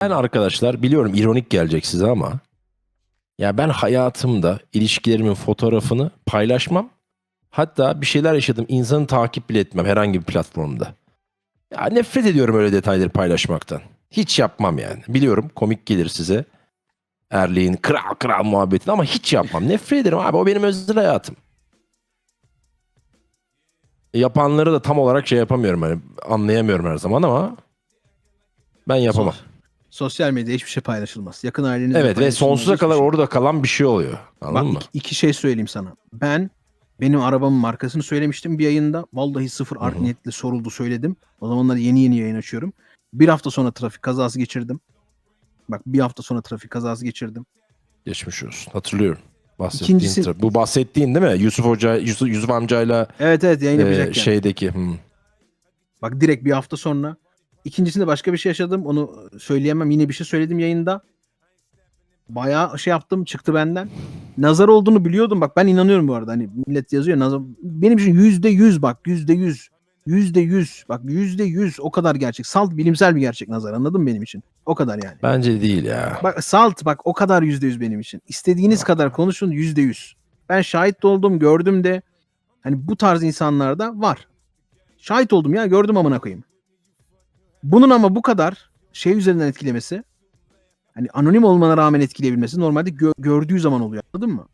Ben arkadaşlar biliyorum ironik gelecek size ama ya ben hayatımda ilişkilerimin fotoğrafını paylaşmam. Hatta bir şeyler yaşadım insanı takip bile etmem herhangi bir platformda. Ya nefret ediyorum öyle detayları paylaşmaktan. Hiç yapmam yani. Biliyorum komik gelir size. Erliğin kral kral muhabbetini ama hiç yapmam. Nefret ederim abi o benim özel hayatım. Yapanları da tam olarak şey yapamıyorum hani anlayamıyorum her zaman ama ben yapamam. Sosyal medyada hiçbir şey paylaşılmaz. Yakın ailenizle Evet ve paylaşılmaz sonsuza hiçbir kadar şey. orada kalan bir şey oluyor. Anladın Bak mı? iki, iki şey söyleyeyim sana. Ben benim arabamın markasını söylemiştim bir yayında. Vallahi sıfır art Hı hı. niyetle soruldu söyledim. O zamanlar yeni yeni yayın açıyorum. Bir hafta sonra trafik kazası geçirdim. Bak bir hafta sonra trafik kazası geçirdim. Geçmiş olsun. Hatırlıyorum. Bahsettiğin İkincisi- tra- bu bahsettiğin değil mi? Yusuf Hoca, Yusuf, Yusuf amcayla Evet evet yayın e, yapacakken. şeydeki. hmm. Bak direkt bir hafta sonra. İkincisinde başka bir şey yaşadım. Onu söyleyemem. Yine bir şey söyledim yayında. Bayağı şey yaptım. Çıktı benden. Nazar olduğunu biliyordum. Bak ben inanıyorum bu arada. Hani millet yazıyor. Nazar. Benim için yüzde yüz bak. Yüzde yüz. Yüzde yüz. Bak yüzde yüz. O kadar gerçek. Salt bilimsel bir gerçek nazar. Anladın mı benim için? O kadar yani. Bence değil ya. Bak salt bak o kadar yüzde yüz benim için. İstediğiniz kadar konuşun yüzde yüz. Ben şahit de oldum gördüm de. Hani bu tarz insanlarda var. Şahit oldum ya gördüm amına koyayım. Bunun ama bu kadar şey üzerinden etkilemesi hani anonim olmana rağmen etkileyebilmesi normalde gö- gördüğü zaman oluyor anladın mı?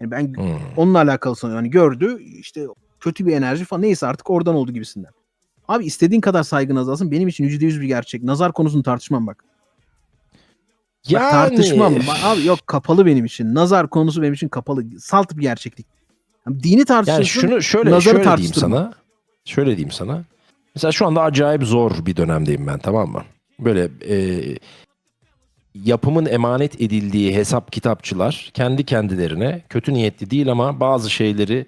Yani ben Hmm. onunla alakalı sanıyorum. Yani gördü işte kötü bir enerji falan neyse artık oradan oldu gibisinden. Abi istediğin kadar saygın azalsın benim için yüzde yüz bir gerçek. Nazar konusunu tartışmam bak. Bak tartışmam. Abi yok kapalı benim için. Nazar konusu benim için kapalı. Salt bir gerçeklik. Yani dini tartışıyorsun. Yani şunu şöyle nazarı şöyle diyeyim sana. Şöyle diyeyim sana. Mesela şu anda acayip zor bir dönemdeyim ben tamam mı? Böyle e, yapımın emanet edildiği hesap kitapçılar kendi kendilerine kötü niyetli değil ama bazı şeyleri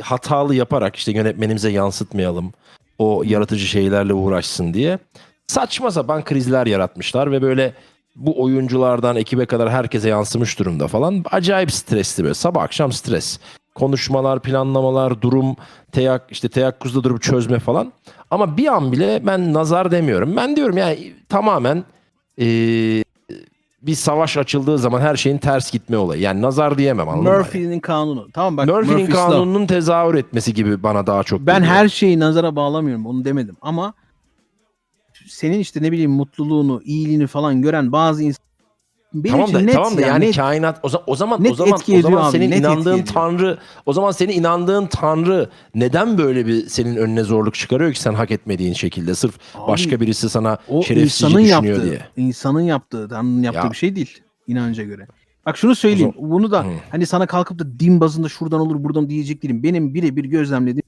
hatalı yaparak işte yönetmenimize yansıtmayalım. O yaratıcı şeylerle uğraşsın diye saçma sapan krizler yaratmışlar ve böyle bu oyunculardan ekibe kadar herkese yansımış durumda falan. Acayip stresli böyle sabah akşam stres. Konuşmalar, planlamalar, durum, teyak işte teyakkuzda durup çözme falan. Ama bir an bile ben nazar demiyorum. Ben diyorum yani tamamen eee, bir savaş açıldığı zaman her şeyin ters gitme olayı. Yani nazar diyemem anladın? Murphy'nin kanunu. Tamam bak Murphy'nin Murphy's Law. kanununun tezahür etmesi gibi bana daha çok Ben geliyor. her şeyi nazara bağlamıyorum. Onu demedim. Ama senin işte ne bileyim mutluluğunu, iyiliğini falan gören bazı insan benim tamam da net tamam da ya, yani net. kainat o, za- o zaman o zaman o zaman abi, senin inandığın tanrı o zaman senin inandığın tanrı neden böyle bir senin önüne zorluk çıkarıyor ki sen hak etmediğin şekilde sırf Abi, başka birisi sana şerefsizce düşünüyor yaptığı, diye. insanın yaptığı, Tanrı'nın yaptığı Ya. bir şey değil inanca göre. Bak şunu söyleyeyim. Bunu da Hı. hani sana kalkıp da din bazında şuradan olur buradan diyecek değilim. Benim birebir gözlemlediğim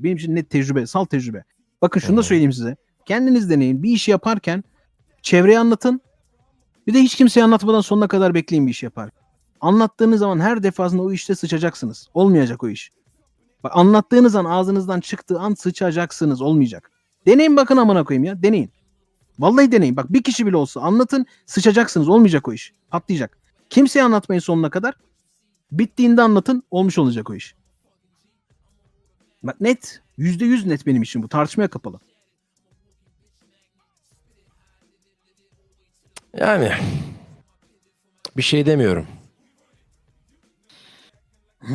benim için net tecrübe, sal tecrübe. Bakın şunu da Hı. söyleyeyim size. Kendiniz deneyin. Bir işi yaparken çevreye anlatın. Bir de hiç kimseye anlatmadan sonuna kadar bekleyin bir iş yapar. Anlattığınız zaman her defasında o işte sıçacaksınız. Olmayacak o iş. Bak anlattığınız an ağzınızdan çıktığı an sıçacaksınız. Olmayacak. Deneyin bakın amına koyayım ya. Deneyin. Vallahi deneyin. Bak bir kişi bile olsa anlatın sıçacaksınız. Olmayacak o iş. Patlayacak. Kimseye anlatmayın sonuna kadar. Bittiğinde anlatın. Olmuş olacak o iş. Bak net. Yüzde yüz net benim için bu. Tartışmaya kapalı. Yani bir şey demiyorum.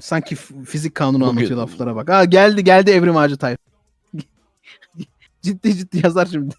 Sanki fizik kanunu Bugün- anlatıyor laflara bak. Ha geldi geldi Evrim Ağacı Tayf. ciddi ciddi yazar şimdi.